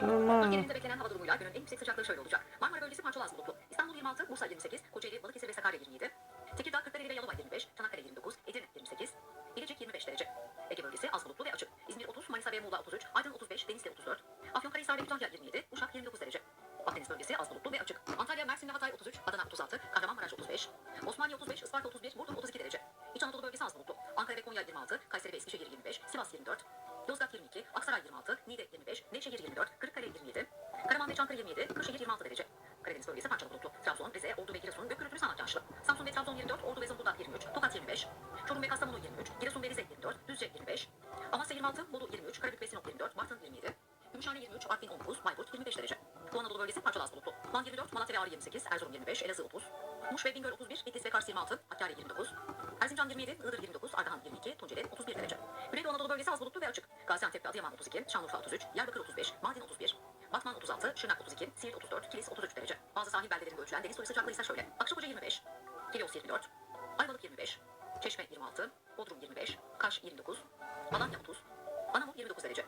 Tamam. Bölgelerinde beklenen hava durumuyla günün en yüksek sıcaklığı şöyle olacak. Marmara bölgesi parçalı az bulutlu. İstanbul 26, Bursa 28, Kocaeli, Balıkesir ve Sakarya 27. Tekirdağ, Kırklareli ve Yalova 25, Çanakkale 29, Edirne 28, Bilecik 25 derece. Ege bölgesi az bulutlu ve açık. İzmir 30, Manisa ve Muğla 33, Aydın 35, Denizli 34, Afyonkarahisar ve Kütahya 27, Uşak 29 derece. Akdeniz bölgesi az bulutlu ve açık. 26, Niğde 25, Nevşehir 24, Kırıkkale 27, Karaman ve Çankırı 27, Kırşehir 26 derece. Karadeniz bölgesi parçalı bulutlu. Trabzon, Rize, Ordu ve Giresun gök gürültülü sağanak yağışlı. Samsun ve Trabzon 24, Ordu ve Zonguldak 23, Tokat 25, Çorum ve Kastamonu 23, Giresun ve Rize 24, Düzce 25, Amasya 26, Bolu 23, Karabük ve Sinop 24, Bartın 27, Gümüşhane 23, Artvin 19, Bayburt 25 derece. Doğu Anadolu bölgesi parçalı az bulutlu. Van 24, Malatya ve Ağrı 28, Erzurum 25, Elazığ 30, Muş ve Bingöl 31, Bitlis ve Kars 26, Hakkari 29, Erzincan 27, Iğdır 29, Ardahan 22, Tunceli 31 derece. Güneydoğu Anadolu bölgesi az bulutlu ve açık. Gaziantep ve Adıyaman 32, Şanlıurfa 33, Diyarbakır 35, Mardin 31, Batman 36, Şırnak 32, Siirt 34, Kilis 33 derece. Bazı sahil beldelerinde ölçülen deniz suyu sıcaklığı ise şöyle. Akçakoca 25, Kilyos 24, Ayvalık 25, Çeşme 26, Bodrum 25, Kaş 29, Alanya 30, Anamur 29 derece.